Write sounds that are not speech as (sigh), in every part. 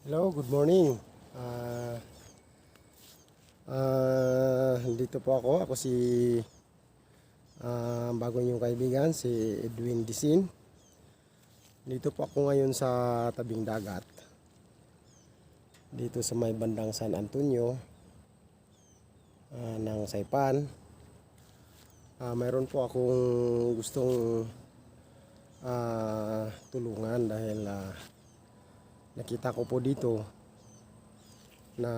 Hello, good morning. Ah, ah, dito po ako. Ako si ah, bago niyong kaibigan, si Edwin Disin. Dito po ako ngayon sa tabing dagat. Dito sa may bandang San Antonio ah, ng Saipan. Ah, mayroon po akong gustong ah, tulungan dahil ah, nakita ko po dito na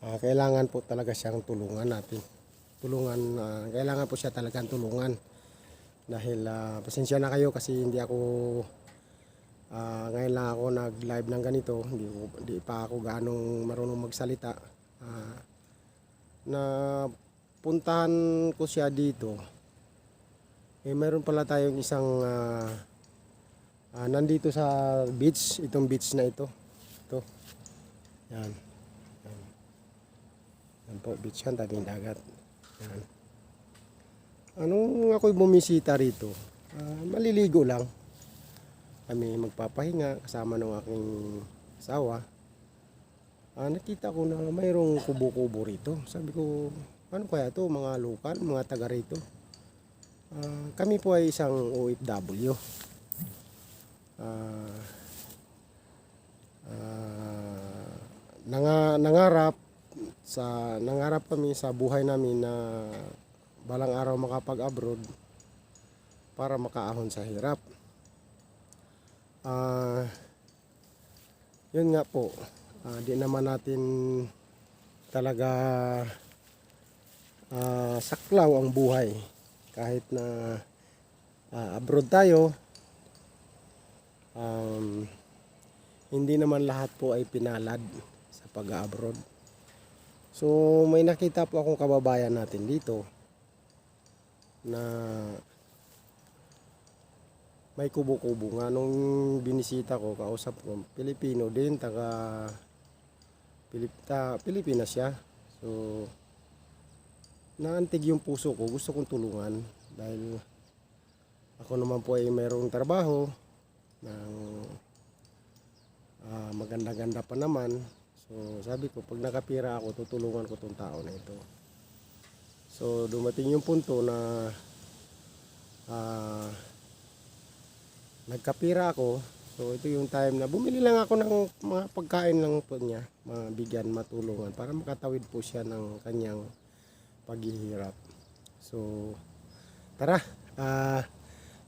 ah, kailangan po talaga siyang tulungan natin. Tulungan, ah, kailangan po siya talagang tulungan. Dahil ah, pasensya na kayo kasi hindi ako ah, ngayon lang ako nag-live ng ganito. Hindi, hindi pa ako ganong marunong magsalita. Ah, na puntahan ko siya dito. Eh, meron pala tayong isang ah, ah, nandito sa beach, itong beach na ito. Ito. Yan. Yan. Yan po, beach yan, tabing dagat. Yan. Anong ako'y bumisita rito? Ah, maliligo lang. Kami magpapahinga kasama ng aking asawa. Ah, nakita ko na mayroong kubo-kubo rito. Sabi ko, ano kaya to mga lokal, mga taga rito. Ah, kami po ay isang OFW. Ah, ah, nanga, nangarap sa nangarap kami sa buhay namin na balang araw makapag-abroad para makaahon sa hirap. Ah, yun nga po, ah, di naman natin talaga ah, saklaw ang buhay kahit na ah, abroad tayo um, hindi naman lahat po ay pinalad sa pag-abroad so may nakita po akong kababayan natin dito na may kubo-kubo nga. Nung binisita ko kausap ko Pilipino din taga Pilip, ta, Pilipinas siya. So naantig yung puso ko, gusto kong tulungan dahil ako naman po ay mayroong trabaho ng ah, maganda-ganda pa naman. So sabi ko, pag nakapira ako, tutulungan ko tong tao na ito. So dumating yung punto na ah, nagkapira ako. So ito yung time na bumili lang ako ng mga pagkain lang po niya, mabigyan, matulungan para makatawid po siya ng kanyang paghihirap. So, tara, ah,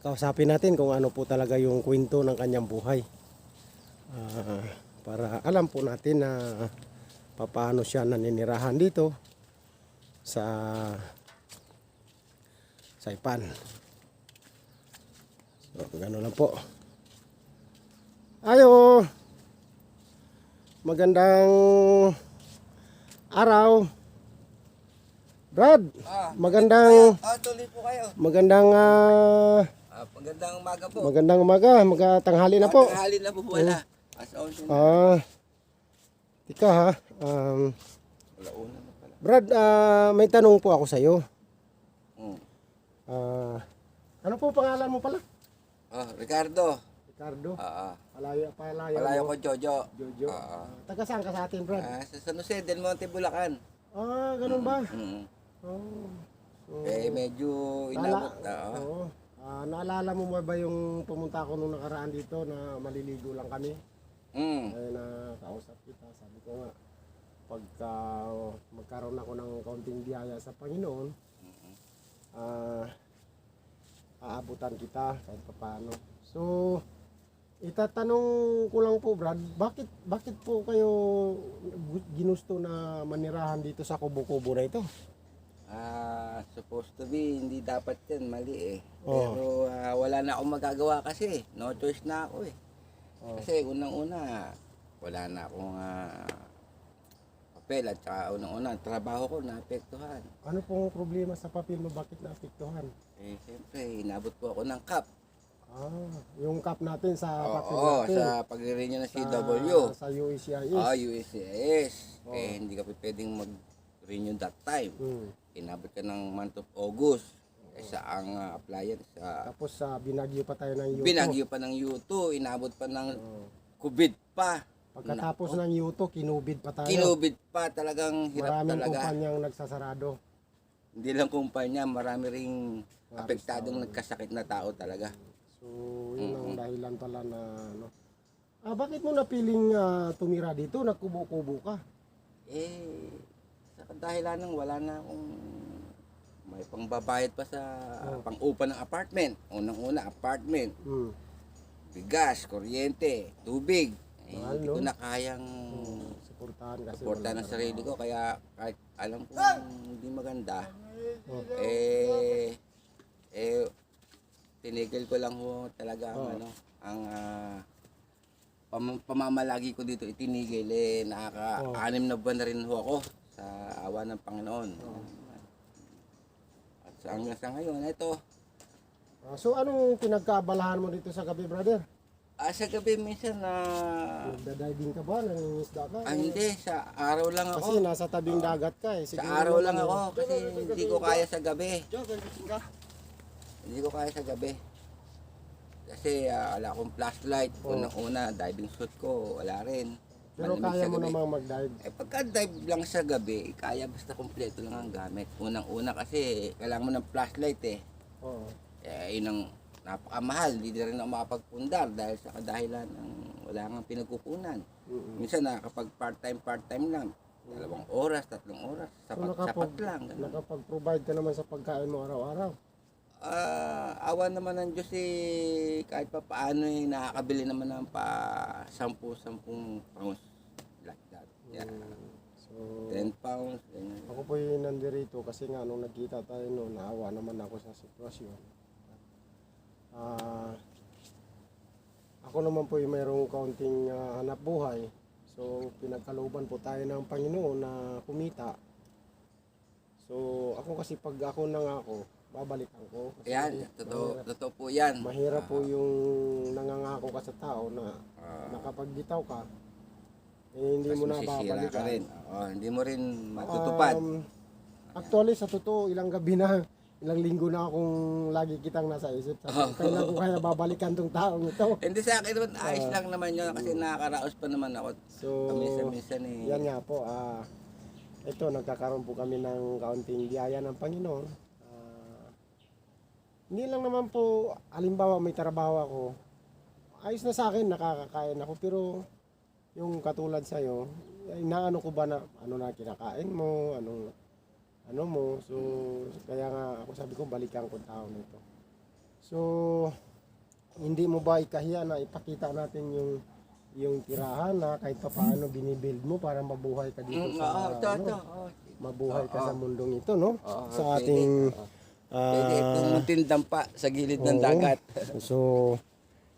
kausapin natin kung ano po talaga yung kwento ng kanyang buhay. Ah, para alam po natin na paano siya naninirahan dito sa Saipan. So, gano'n lang po. Ayo! Magandang araw. Brad, Ah, magandang ah, tuloy po kayo. magandang ah, Ah, magandang umaga po. magandang umaga, magtanghali na po. Tanghali na po wala. As on na. Ah, tika ha. Um, Wala una na pala. Brad, ah, may tanong po ako sa iyo. Mm. Ah, ano po pangalan mo pala? Ah, Ricardo. Ricardo. Ah, ah. Palayo, palayo. Palayo mo. ko Jojo. Jojo. Ah, Ah, taga saan ka sa atin, Brad? Ah, sa San Jose del Monte, Bulacan. Ah, ganun ba? Mm. Oh. So, Eh, medyo inabot na. Oo. Ah, naalala mo ba yung pumunta ako nung nakaraan dito na maliligo lang kami? Mm. Ay na kausap kita, sabi ko nga pagka magkaroon ako ng kaunting biyaya sa Panginoon, ah aabutan kita kahit paano. So, itatanong ko lang po Brad, bakit bakit po kayo ginusto na manirahan dito sa kubo-kubo na ito? Ah, supposed to be, hindi dapat yan, mali eh. Oo. Pero ah, wala na akong magagawa kasi. No choice na ako eh. Oh. Kasi unang-una, wala na akong ah, papel at saka unang-una, trabaho ko naapektuhan. Ano pong problema sa papel mo? Bakit naapektuhan? Eh, siyempre, inabot po ako ng cup. Ah, yung cup natin sa Oo, papel oo, natin. sa pag-renew ng Sa- CW. Sa UECIS. Ah, USCIS. Oo. Eh, hindi ka pa pwedeng mag-renew that time. Hmm. Inabot ka ng month of August. Sa ang uh, appliance. Sa Tapos sa binagyo pa tayo ng yuto. binagyo pa ng yuto, inabot pa ng Oo. kubid pa. Pagkatapos ng yuto, kinubid pa tayo. Kinubid pa talagang hirap Maraming talaga. kumpanyang nagsasarado. Hindi lang kumpanya, marami ring Halos apektadong nagkasakit na tao talaga. So, yun ang dahilan pala na ano. Ah, bakit mo napiling ah, tumira dito? Nagkubo-kubo ka. Eh, sa kadahilan ng wala na akong may pangbabayad pa sa Oh. pang-upa ng apartment. Unang-una, apartment, Hmm. bigas, kuryente, tubig. Eh, Mahal, hindi no? ko na kayang Suportahan kasi. suporta wala ng sarili ko. Kaya kahit alam kong hindi maganda, Oh. eh, eh, tinigil ko lang ho talaga ang Oh. ano, ang ah, pam- pamamalagi ko dito itinigil eh nakaka-anim na buwan na rin ho ako sa awa ng Panginoon. At sa hanggang sa ngayon, ito, Ah, so, anong pinagkaabalahan mo dito sa gabi, brother? ah, sa gabi minsan na Nagda-diving ka ba? Nangingisda ka? ah, hindi, sa araw lang Kasi ako. nasa tabing dagat ka eh. Sa Siguro araw naman lang eh. ako kasi hindi ko kaya sa gabi. Diyo, ka. Hindi ko kaya sa gabi. Kasi ah, wala akong flashlight. Oh. Unang-una, diving suit ko, wala rin. Pero Malamig kaya sa mo gabi. namang mag-dive. Eh pagka dive lang sa gabi, kaya basta kumpleto lang ang gamit. Unang-una kasi kailangan mo ng flashlight eh. Oo. Eh yun ang napakamahal. Hindi na rin ako makapagpundar dahil sa kadahilan ng wala nga pinagkukunan. Mm-mm. Minsan na kapag part-time, part-time lang. Dalawang oras, tatlong oras. So, Sapat, sapat lang. ganun. nakapag-provide ka naman sa pagkain mo araw-araw. Ah, awan naman ng Diyos eh, kahit pa paano eh, nakakabili naman ng pa 10-10 pounds like that. Yeah. So, 10 pounds, ganyan. ako po yung nandirito kasi nga nung nagkita tayo noon, naawa naman ako sa sitwasyon. Ah, ako naman po yung mayroong kaunting ah, hanap buhay. So, pinagkalooban po tayo ng Panginoon na kumita. So, ako kasi pag ako nang ako, babalikan ko. Kasi Yan, totoo, totoo po yan. Mahirap po yung nangangako ka sa tao na Ah, nakapagbitaw ka, eh, hindi mas mo na masisira ka babalikan. rin. Oo, hindi mo rin matutupad. Um, actually, sa totoo, ilang gabi na, ilang linggo na akong lagi kitang nasa isip. Sabi, ko, kailan ko kaya babalikan tong taong ito? (laughs) hindi sa akin naman, ayos lang naman yun kasi nakakaraos pa naman ako. So, Paminsan-minsan eh. yan nga po. ah ito, nagkakaroon po kami ng kaunting biyaya ng Panginoon. Hindi lang naman po, halimbawa may trabaho ako, ayos na sa akin, nakakakain ako. Pero yung katulad sa'yo, ay naano ko ba na ano na kinakain mo, anong ano mo. So, kaya nga ako sabi ko, balikan ko tao nito. So, hindi mo ba ikahiya na ipakita natin yung yung tirahan na kahit pa paano binibuild mo para mabuhay ka dito Mm, sa ito, ano, ito. Oo. mabuhay ka Oo. sa mundong ito, no? Oo, sa pwede. ating ah, Pwede itong muntin dampa sa gilid ng oo. dagat. so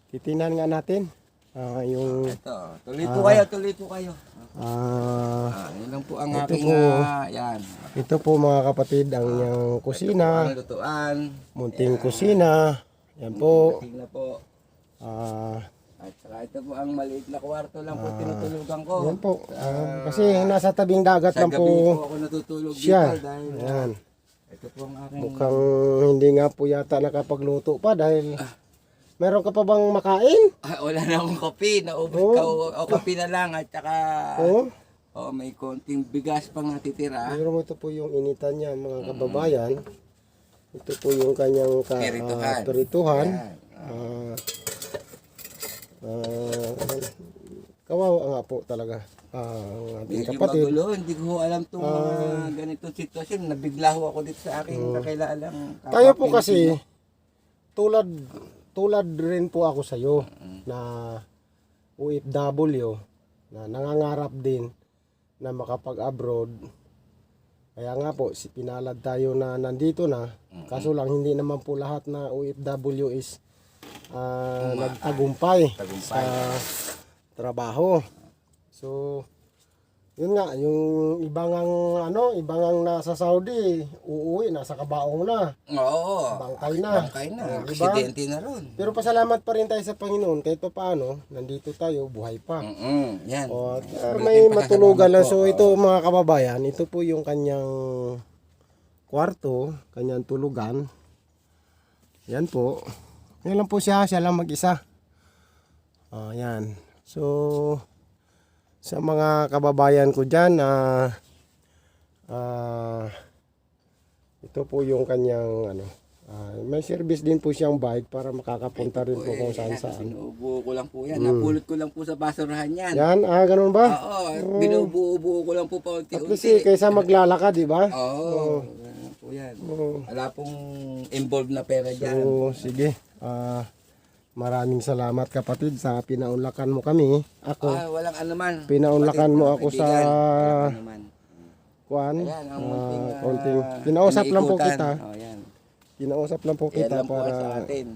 titinan nga natin ah, yung Ito, tuloy po kayo, tuloy po kayo. ah, Ah, yun lang po ang Ito aking, po. ah, yan. ito po mga kapatid ang yung kusina, Ang lutuan. munting kusina. Yan po. Tingnan po. Ah, At saka ito po ang maliit na kwarto lang po tinutulugan ko. yan po. Ah, kasi nasa tabing dagat Sa lang gabi po po ako natutulog siya. dito dahil ah, Ayan. Ito po ang aking Mukhang hindi nga po yata nakapagluto pa dahil meron ka pa bang makain? Ah, wala na akong kape. Naubos Oh. ka o, o kape na lang at saka Oo. oh, may konting bigas pang natitira. Pero ito po yung initan niya mga kababayan. Ito po yung kanyang ka, Pirituhan. ah, pirituhan. Yan. Ah, ah, kawawa nga po talaga ah, ang ating Medyo kapatid. magulo, hindi ko alam itong mga ganitong sitwasyon. Nabigla ho ako dito sa aking kakilalang kapwa Tayo po kasi tulad tulad rin po ako sa iyo na OFW na nangangarap din na makapag-abroad. Kaya nga po, si pinalad tayo na nandito na. Kaso lang hindi naman po lahat na OFW is ah, nagtagumpay Tagumpay. sa trabaho. So, yun nga, yung ibang ang, ano, ibang ang nasa Saudi, uuwi, nasa kabaong na. Oo. Bangkay na. Bangkay na. Oh, diba? Aksidente na ron. Pero pasalamat pa rin tayo sa Panginoon, kahit pa paano, nandito tayo, buhay pa. Mm-mm. Yan. O, at, uh, may matulugan lang. So ito mga kababayan, ito po yung kanyang kwarto, kanyang tulugan. Yan po. Yan lang po siya, siya lang mag-isa. Ah, yan. So, sa mga kababayan ko dyan, ah, ah, ito po yung kanyang, ano, ah, may service din po siyang bike para makakapunta rin po kung saan saan. Binubuo ko lang po yan. Napulot ko lang po sa basurahan yan. Yan, ah, ganun ba? Oo, binubuo-buo ko lang po pa At least eh, kaysa maglalakad, di ba? Oo, ganun po yan. Oo. Wala pong involved na pera dyan. So, sige. Ah, maraming salamat kapatid sa pinaunlakan mo kami. Ako, Ah, walang anuman. Pinaunlakan mo ako sa- kuan, Ayan, ang ah, ah, konting, kinausap lang po kita. Oh, yan. Kinausap lang po Yan kita lang po para, sa atin.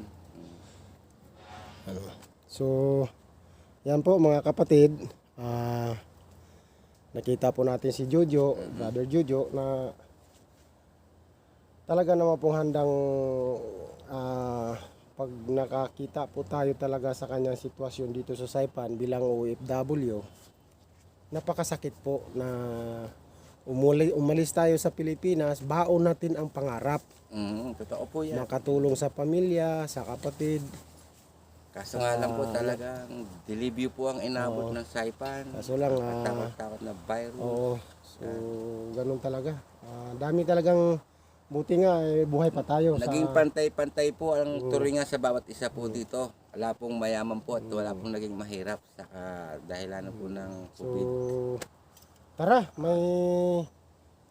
so, yan po mga kapatid. Ah, nakita po natin si Jojo, brother Jojo, na talaga naman pong handang ah, pag nakakita po tayo talaga sa kanyang sitwasyon dito sa Saipan bilang OFW, napakasakit po na umuli, umalis tayo sa Pilipinas, baon natin ang pangarap. Mm, totoo po yan. Makatulong sa pamilya, sa kapatid. Kaso nga lang po talagang dilibyo po ang inabot ng Saipan. Kaso lang, ah, Takot-takot na virus. Oo. So, ganun talaga. Ah, dami talagang buti nga eh, buhay pa tayo Naging sa pantay-pantay po ang turingan sa bawat isa po dito. Wala pong mayaman po at wala pong naging mahirap sa dahilan po ng So, COVID. tara, may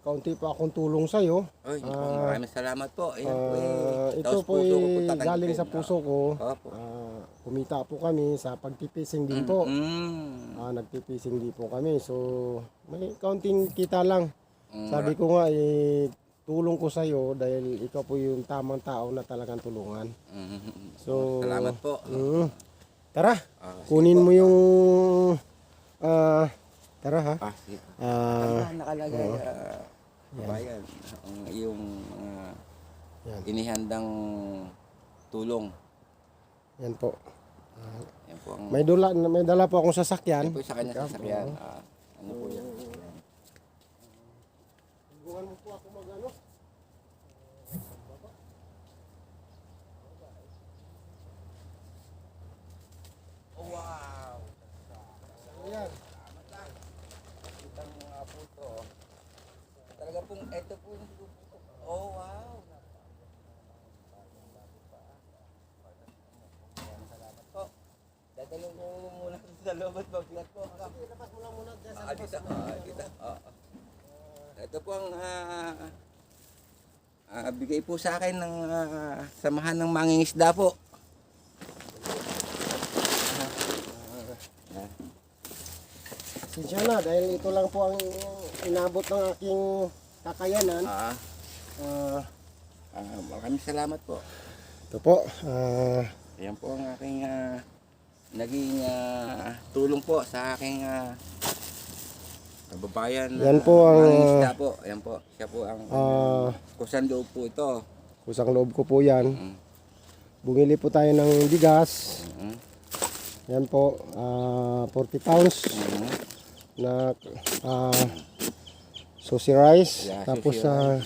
kaunti pa akong tulong sa iyo. Oy, maraming salamat po. Ayan po eh. Ah, ito po puso ko po ay tatanggapin. galing sa puso ko. Opo. Ah, kumita po kami sa pagtipising din po. Mm. Ah, nagtipising din po kami. So, may kaunting kita lang. Mm. Sabi ko nga, eh, tulong ko sa iyo dahil ikaw po yung tamang tao na talagang tulungan. Mm. So, Salamat po. Mm. Tara, Ah, kunin mo yung ah tara ha. Ah, sige. Ah, Ano nakalagay ah, kabayan ang iyong mga Yan. inihandang tulong. yan po. Yan po ang May dula may dala po akong sasakyan. yan po sa kanya sasakyan. Ah, ano po yan? Tulungan mo po ako magano. Wow! Yan. Kitang mga puto. Talaga pong ito po yung Oh, wow! Salamat po. Dadalhin ko muna (laughs) sa loob at magbigat po. Labas mo lang muna dyan Ah, dito. Ah, dito. Ah, ah. Ito po ang ah, ah, bigay po sa akin ng ah, samahan ng mangingisda po. Ah, Sinsya na dahil ito lang po ang inabot ng aking kakayanan. ah, Ah, ah, maraming salamat po. ito po. Ah, Ayan po ang aking ah, naging ah, tulong po sa aking ah, kababayan. Yan po ang- mangingisda po. Ayan po. Siya po ang ah, kusan loob po ito. kusang loob ko po yan. Mm. Bumili po tayo ng bigas. Mm. Yan po, ah 40 pounds Mm. Na ah sushi rice. Yeah, Tapos sushi ah,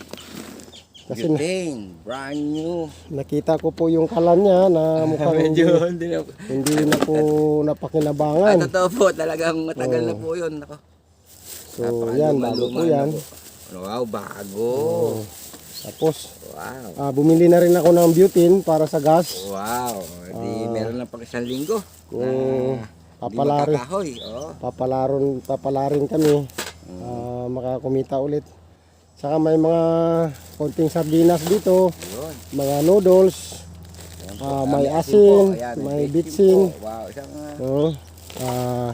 kasi na- Butane, brand new. nakita ko po yung kalan niya na (laughs) mukhang hindi, Medyo hindi na. hindi na po (laughs) Ay, napakinabangan. totoo po. Talagang matagal na po yun. Ako. So yan, bago po yan. Wow, bago. Tapos Wow. ah, bumili na rin ako ng butane para sa gas. Wow. Di meron lang pang isang linggo. Kung Di papalari, makakahoy. Oh. papalaron, papalarin kami. ah, makakumita ulit. Saka may mga konting sardinas dito, Yun. mga noodles, Ayan po. Ah, may asin. Ayan, may bacon bitsin. po. Wow, isang uh? Ah,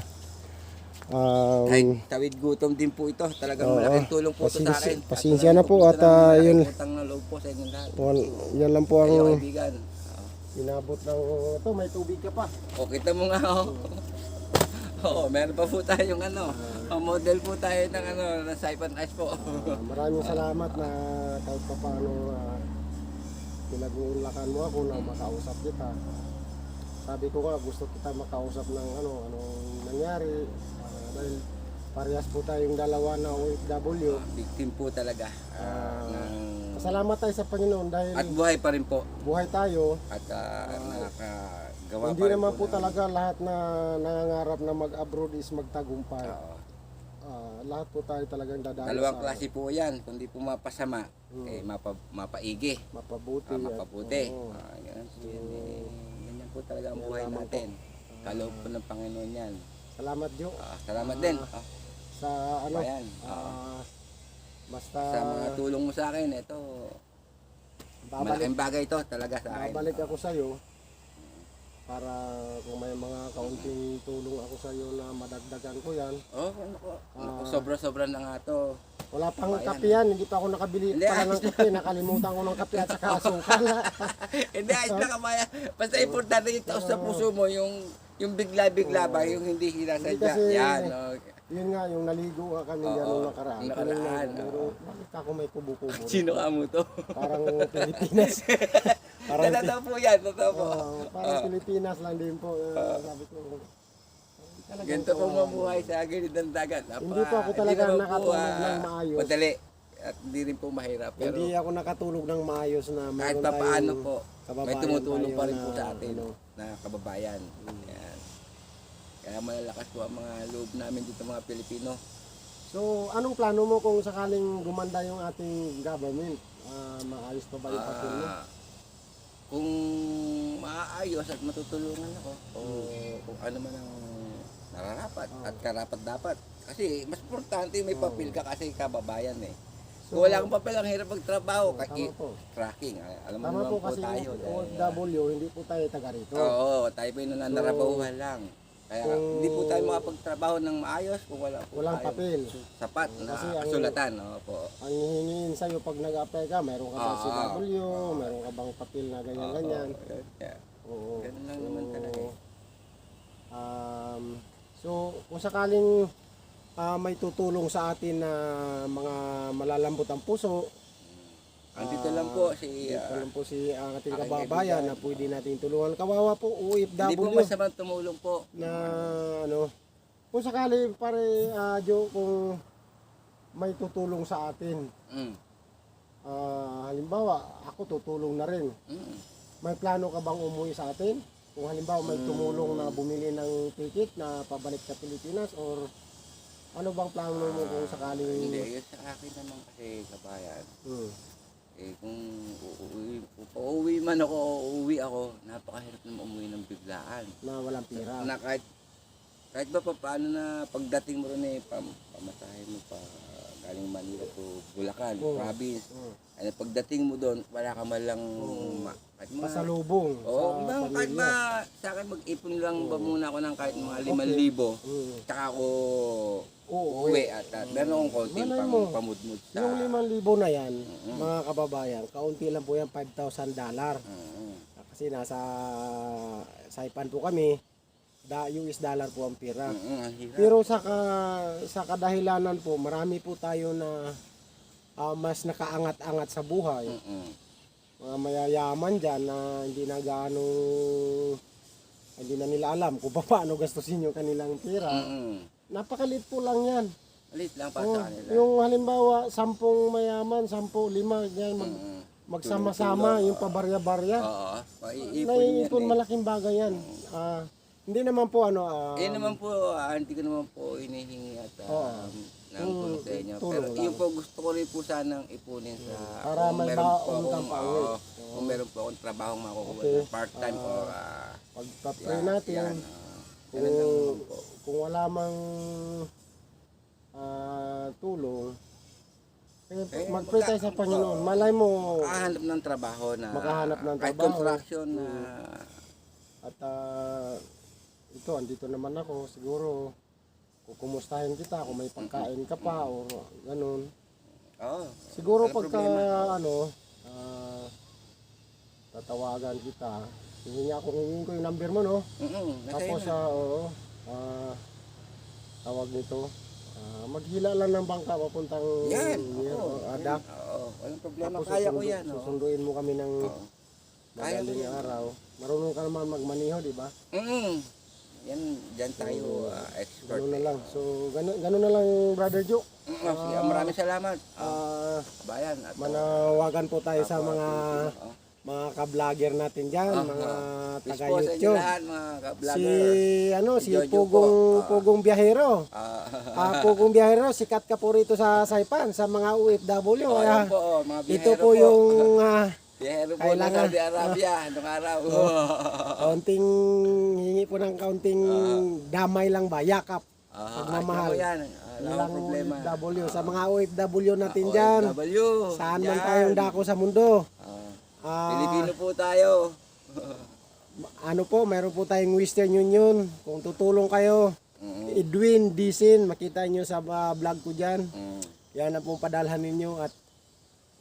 ah, kahit tawid gutom din po ito. Talagang Oo. malaking tulong po ito sa akin. pasensya na po at, malaking yun. Utang na loob po sa inyong lahat. yan lang po Kayo ang kaibigan. Inabot ng ito, may tubig ka pa. O, kita mo nga, oh. (laughs) Oo, meron pa po tayong ano, oh, model po tayo ng ano, ng Saipan Ice po. Ah, maraming salamat na kahit pa paano uh, pinag-uulakan mo ako na makausap kita. Sabi ko nga gusto kita makausap ng ano, anong nangyari. Ah, dahil parehas po tayong dalawa na OFW. Victim po talaga. Ah, ng Salamat tayo sa Panginoon dahil At buhay pa rin po. buhay tayo. At ah, nakagawa Hindi pa rin naman po ng- talaga lahat na nangangarap na mag-abroad is magtagumpay. Oo. Ah, lahat po tayo talagang dadaan Dalawang sa klase po yan. Kung di po mapasama, Hmm. eh, mapa, mapaigi. mapabuti. Ah, at- mapabuti. oo. Ah, ganun po yan. Eh, ganyan po talaga ang buhay lamang natin. Kaloob po ng Panginoon yan. Salamat Jo Ah, salamat din. Ah, sa ano. Ayan. ah, basta sa mga tulong mo sa akin, ito, babalik malaking bagay ito talaga sa akin. babalik ako sa iyo para kung may mga kaunting tulong ako sa iyo na madagdagan ko yan. Oh, Ah. sobra-sobra na nga to. Wala pang Ayan. kape yan, hindi pa ako nakabili Hindi, pa ng kape, nakalimutan ko ng kape at saka asukal. (laughs) Hindi, ayos na kamaya. Basta importante ito sa puso mo, yung yung bigla-bigla ba, yung hindi sinasadya. Yan, okay. Yun nga, yung naligo nga kami Oo, yan nung nakaraan. nakaraan, Tinignan ko, Pero oo. bakit ako may kubo-kubo? (laughs) rin? Sino ka mo to? Parang Pilipinas. (laughs) parang, Totoo po yan, totoo po. Oo, parang Pilipinas lang din po. Uh, sabi ko, talagang Ganito po kawawa. mamuhay sa gilid ng dagat. Napa- Hindi po ako talaga naman po, nakatulog ah, ng maayos. Madali. At hindi rin po mahirap. Pero Hindi ako nakatulog ng maayos na kahit meron pa paano tayong po, may kababayan tumutulong pa rin po sa atin ano, na kababayan. Yan. Kaya malalakas po ang mga loob namin dito mga Pilipino. So, anong plano mo kung sakaling gumanda yung ating government? Ah, maayos pa ba yung papel mo? Ah, kung maayos at matutulungan ako o kung ano man ang nararapat at karapat dapat. Kasi mas importante may papel ka kasi kababayan eh. So, Kung wala kang papel, ang hirap magtrabaho. tama Kaki, po. tracking. ah, Alam mo Tama naman po po kasi tayo. yung dahil, OFW, hindi po tayo taga rito. ah, Oo, tayo po yung nananarabahuhan lang. Kaya Kung- hindi po tayo makapagtrabaho ng maayos kung wala po Walang tayo papel. sapat na Kasi ang- kasulatan. Opo. Ang hihingin sa'yo pag nag-apply ka, meron ka bang Ah, CW, meron ka bang papel na ganyan-ganyan. Oo, yeah. Oo. Ganun lang naman talaga eh. Um, so, kung sakaling ah, may tutulong sa atin na mga malalambot ang puso, Andito lang po si dito ah, lang po si ang ating kababayan na pwede nating tulungan. Kawawa po, Hindi po OFW masamang tumulong po. na ano, kung sakali pare ah, Jo, kung may tutulong sa atin, Mm. ah, halimbawa, ako tutulong na rin. Mm. May plano ka bang umuwi sa atin? Kung halimbawa may tumulong na bumili ng ticket na pabalik sa Pilipinas or ano bang plano mo kung sakaling Hindi, yun sa akin naman kasi kabayan. Hmm. Eh kung uuwi, pauwi man ako uuwi ako, napakahirap na umuwi ng biglaan. na walang pera. Na kahit kahit ba pa paano na pagdating mo rin eh, pam, pamasahe mo pa galing Manila to Bulacan, Oo. province. Hmm. Ay pagdating mo doon, wala ka man lang ma, kahit mga Pasalubong Oo, oh, kahit pamilya. ba sa akin mag-ipon lang ba muna ako ng kahit mga Okay. 5,000 Hmm. tsaka ako Oo, uwi at at meron akong Malay pang pamudmud sa Yung 5,000 na yan, Mm. mga kababayan, kaunti lang po yan, 5,000 dollar. Mm, Kasi nasa Saipan po kami, da US dollar po ang mm, mm, ang hirap. Pero sa ka, sa kadahilanan po, marami po tayo na ah, mas nakaangat-angat sa buhay. Mm, mm. Mga mayayaman dyan na hindi na gaano hindi na nila alam kung (laughs) paano gastusin yung kanilang pera. Mm, mm. Napakalit po lang yan. Malit lang para Oh, sa kanila. yung halimbawa, sampung mayaman, sampu, lima, yan, mag, Mm, mm. magsama-sama, yung pabarya-barya. Oo, maiipon Naiipon eh. malaking bagay yan. Ah, hindi naman po ano, ah, Eh naman po, ah, hindi ko naman po hinihingi at um, ng Yung tulong sa inyo. tulong Pero lang. yung po gusto ko rin po sanang ipunin sa Para kung may baon kang akong, pauwi. oo, kung meron po akong trabaho makukuha Okay. na part-time Ah, or ah, pagpa-pray yan, natin, yan, ah, kung, ganun lang naman po. kung wala mang ah, tulong, eh, Eh, mag-pray tayo sa magka- Panginoon. oo. Malay mo, Makahanap ng trabaho na Makahanap ng kahit trabaho. construction na at ah, ito, andito naman ako, siguro, kukumustahin kita kung may pagkain ka pa o ganun. Oo. Siguro walang pagka problema. ano, ah, tatawagan kita, hihingi ako, hingin ko yung number mo, no? Mm-mm, Tapos, inyo. ah, oo, ah, tawag nito, ah, maghila lang ng bangka papuntang yan. near, Oo. o Adak. Oo. Walang problema. Tapos Kaya ko susundo- yan. Oo. Susunduin mo kami ng Oo. Kaya ko madaling yan. araw. Marunong ka naman magmaniho, di ba? Mm. Yan, dyan tayo ah, expert. Ganun na lang. So, ganun, ganun na lang, Brother Joe. Mm, sige, ah, maraming salamat. Ah, bayan. At, manawagan po tayo sa mga mga ka-vlogger natin dyan, Ah, mga Peace taga po sa inyo YouTube. lahat, mga Si ano, Si si Jojo Pugong po. Pugong Biyahero. Ah, Ah, Pugong Biyahero, sikat ka po rito sa Saipan sa mga OFW. oh, yan po, oh, mga ito biyahero po yung ah, Biyahero po ng kailangan- Saudi Arabia, nung araw. kaunting hingi po ng kaunting damay lang ba, yakap. Ah, Pagmamahal. po yan. Ah, Wala problema. OFW. Sa mga OFW natin dyan, OFW. saan man yan. tayong dako sa mundo. Ah, Ah, Pilipino po tayo. (laughs) ano po, meron po tayong Western Union. Kung tutulong kayo, Mm, Edwin Disin, makita nyo sa ah, vlog ko dyan. mm. Yan ang pong padalhan ninyo at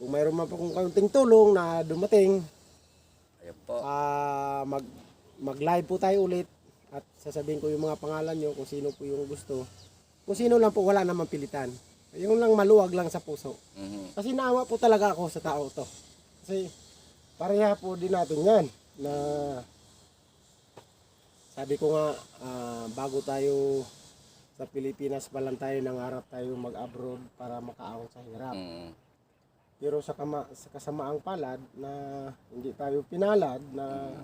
kung mayroon man po kung kaunting tulong na dumating, Ayun po. ah, mag, mag-live po tayo ulit at sasabihin ko yung mga pangalan nyo kung sino po yung gusto. Kung sino lang po, wala namang pilitan. Yung lang maluwag lang sa puso. Mhm. Kasi naawa po talaga ako sa tao to. Kasi pareha po din natin yan na sabi ko nga ah, bago tayo sa Pilipinas pa lang tayo nangarap tayo mag-abroad para makaahon sa hirap. Mm. Pero sa, kama, sa kasamaang palad na hindi tayo pinalad na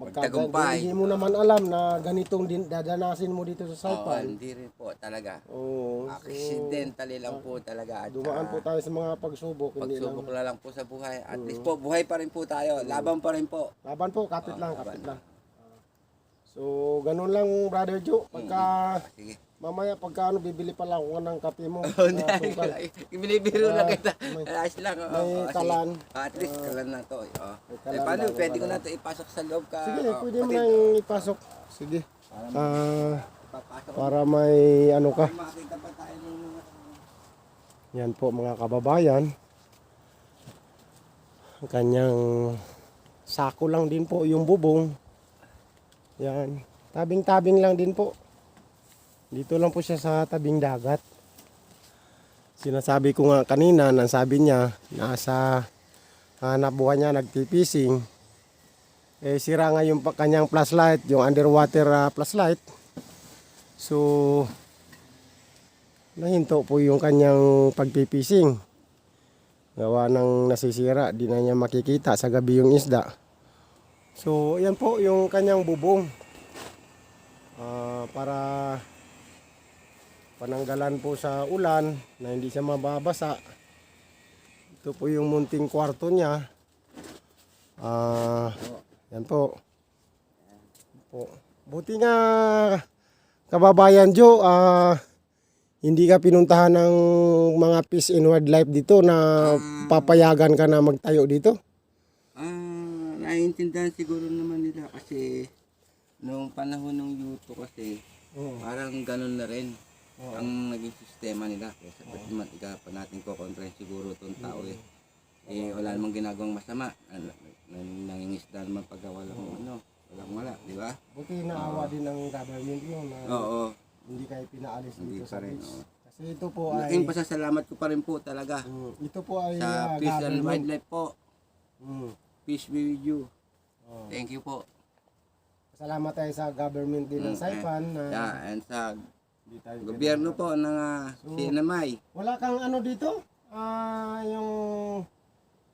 Magtagumpay. hindi mo naman alam na ganitong din dadanasin mo dito sa Oo, Saipan. hindi rin po talaga. Oo. so, Accidentally lang po talaga. At dumaan po saka tayo sa mga pagsubok. Hindi lang. pagsubok na lang po sa buhay. At least po, buhay pa rin po tayo. Laban pa rin po. Laban po, kapit Oo, lang, kapit lang. So, ganun lang, Brother Joe. Pagka, Sige. Mamaya, pagka ano, bibili pa lang ako ng kape mo. (laughs) Oh, na sukal. Binibiro lang Ah, kita. may- Ayos lang. oo. may Oo, sige. kalan. Ah, At least kalan na to. Oh. May Eh, paano? bago Pwede ko na to ipasok sa loob ka. Sige, oh, pwede mo kapatid. nang ipasok. Sige. Para Ah, para may ano ka. Makakita pa tayo ng mga... Yan po mga kababayan. Ang kanyang sako lang din po yung bubong. Yan. Tabing-tabing lang din po. Dito lang po siya sa tabing dagat. Sinasabi ko nga kanina, nang sabi niya, nasa hanap buhay niya, nagtipising. Eh, sira nga yung kanyang flashlight, yung underwater ah, flashlight. So, nahinto po yung kanyang pagpipising. Gawa ng nasisira, di na niya makikita sa gabi yung isda. So, yan po yung kanyang bubong. Ah, para pananggalan po sa ulan na hindi siya mababasa. Ito po yung munting kwarto niya. Ah, yan po. po. Buti nga kababayan Joe, ah, hindi ka pinuntahan ng mga Peace and Wildlife dito na papayagan ka na magtayo dito? Ah, naiintindihan siguro naman nila kasi noong panahon ng yuto kasi Oo. parang ganun na rin ang naging sistema nila. Kaya sa ba't naman ika pa natin kukontrahin siguro itong tao eh. Eh, wala namang ginagawang masama. Ano, nang- Nangingisda naman pagka walang ano, walang wala, di ba? Buti naawa din ng government yun na Oo. hindi kayo pinaalis Hindi dito pa sa rin, beach. oo. Kasi ito po ay Laking pasasalamat ko pa rin po talaga Mm, ito po ay sa ah, Peace and government. Wildlife po. Mm, Peace be with you. oh. Thank you po. Salamat tayo sa government din ng Mm, Saipan na Yeah, and sa gobyerno po ng uh, So, CNMI. Wala kang ano dito? Ah, yung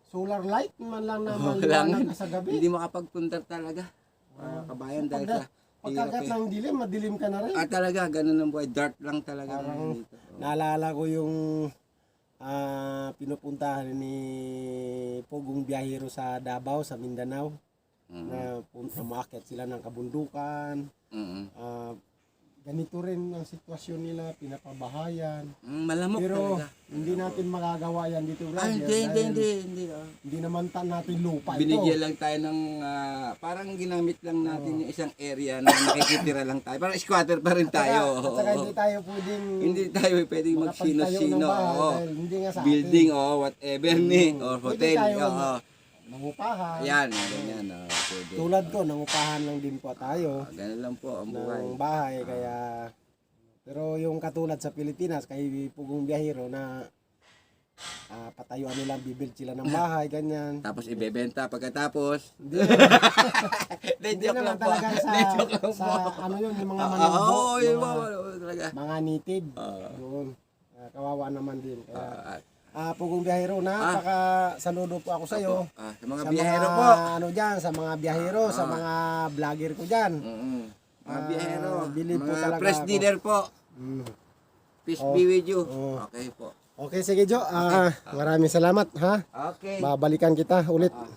solar light man lang na Oh, maliwanag sa gabi. Hindi makapagpundar talaga. Mga kabayan dahil sa Pagka- Pagkagat eh. ng dilim, madilim ka na rin. Ah, talaga, ganun ang buhay. Dark lang talaga. Parang- dito. Oh. Naalala ko yung ah, pinupuntahan ni Pugong Biyahero sa Davao, sa Mindanao. Mm. Na umaakit sila ng kabundukan. Mm. Ah, ganito rin ang sitwasyon nila, pinapabahayan. Mm, malamok Pero talaga. hindi natin magagawa yan dito, Ah, brother. hindi, hindi, dahil hindi, hindi. ah. Hindi naman ta natin lupa ito. Binigyan lang tayo ng, ah, parang ginamit lang natin yung isang area na nakikitira lang tayo. Parang squatter pa rin tayo. At saka, at saka hindi tayo pwedeng Hindi tayo pwedeng magsino-sino. hindi sa Building o whatever ni, Mm. or Pwede hotel. tayo Oo. Nangupahan. Ayan, ganyan. oo, pwede. Tulad ko, nangupahan lang din po tayo Ah, ganun lang po ang buhay. ng bahay. Kaya, pero yung katulad sa Pilipinas, kay Pugong Biyahero na ah, patayuan nila, bibuild sila ng bahay, ganyan. (laughs) Tapos ibebenta pagkatapos. Hindi, Hindi, (laughs) Hindi, Hindi joke naman lang po. talaga sa, Hindi, joke lang sa po. ano yun, yung mga Ah, manumbo, Oo, yung mga, mga talaga. mga native. Ah. Doon. Ah, kawawa naman din. Kaya, Ah, ah, Pugong Biyahero, napaka saludo po ako sa iyo. ah, sa mga sa biyahero mga, po. ano dyan, sa mga biyahero, sa Ah. mga vlogger ko dyan. Mm-mm. Mga Ah, biyahero. bili po mga talaga press ako. dealer po. Mm. Peace Oh. be with you. Oh. Okay po. Okay, sige Jo. Ah, maraming salamat ha. Okay. Babalikan kita ulit. Ah.